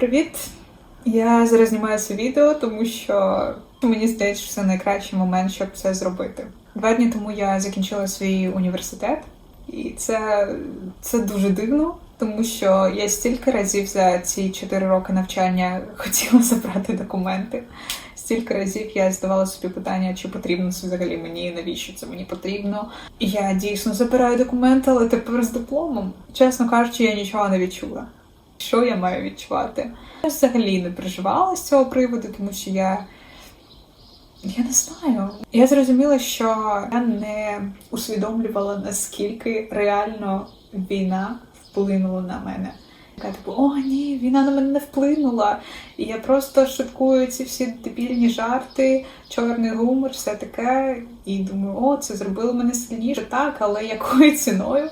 Привіт! Я зараз знімаю це відео, тому що мені здається, що це найкращий момент, щоб це зробити. Два дні тому я закінчила свій університет, і це, це дуже дивно, тому що я стільки разів за ці 4 роки навчання хотіла забрати документи. Стільки разів я задавала собі питання, чи потрібно це взагалі мені, навіщо це мені потрібно. Я дійсно забираю документи, але тепер з дипломом. Чесно кажучи, я нічого не відчула. Що я маю відчувати? Я взагалі не переживала з цього приводу, тому що я. Я не знаю. Я зрозуміла, що я не усвідомлювала, наскільки реально війна вплинула на мене. Така типу, о, ні, війна на мене не вплинула. І я просто шуткую ці всі дебільні жарти, чорний гумор, все таке. І думаю, о, це зробило мене сильніше. Так, але якою ціною?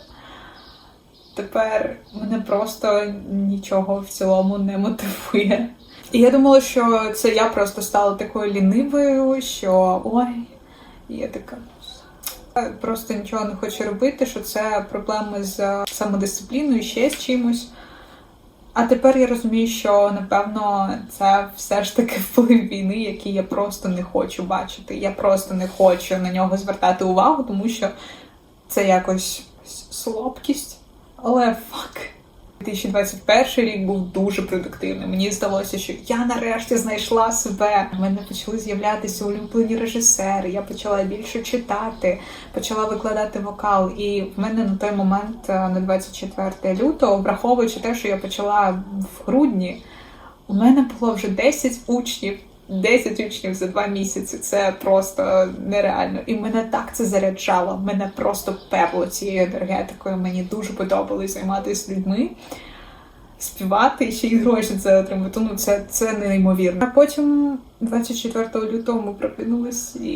Тепер мене просто нічого в цілому не мотивує. І я думала, що це я просто стала такою лінивою, що ой, я така. «Я Просто нічого не хочу робити, що це проблеми з самодисципліною, ще з чимось. А тепер я розумію, що напевно це все ж таки вплив війни, який я просто не хочу бачити. Я просто не хочу на нього звертати увагу, тому що це якось слабкість. Але фак. 2021 рік був дуже продуктивним. Мені здалося, що я нарешті знайшла себе. У мене почали з'являтися улюблені режисери. Я почала більше читати, почала викладати вокал. І в мене на той момент, е, на 24 лютого, враховуючи те, що я почала в грудні, у мене було вже 10 учнів. 10 учнів за два місяці це просто нереально. І мене так це заряджало. Мене просто перло цією енергетикою. Мені дуже подобалось займатися людьми, співати і ще й гроші це отримати. Ну це, це неймовірно. А потім, 24 лютого, ми прокинулись, і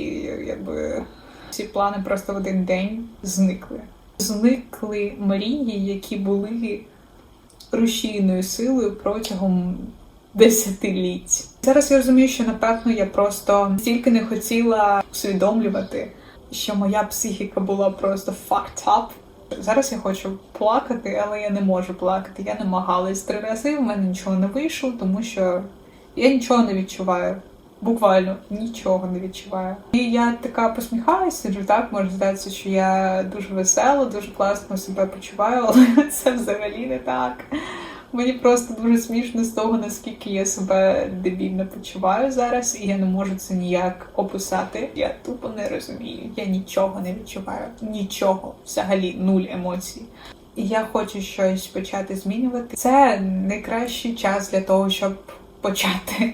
якби всі плани просто в один день зникли. Зникли мрії, які були рушійною силою протягом десятиліть. Зараз я розумію, що напевно я просто стільки не хотіла усвідомлювати, що моя психіка була просто fucked up. Зараз я хочу плакати, але я не можу плакати. Я намагалась три рази, в мене нічого не вийшло, тому що я нічого не відчуваю. Буквально нічого не відчуваю. І я така посміхаюся, сиджу так, може здатися, що я дуже весела, дуже класно себе почуваю, але це взагалі не так. Мені просто дуже смішно з того, наскільки я себе дебільно почуваю зараз, і я не можу це ніяк описати. Я тупо не розумію. Я нічого не відчуваю. Нічого, взагалі, нуль емоцій. І я хочу щось почати змінювати. Це найкращий час для того, щоб почати.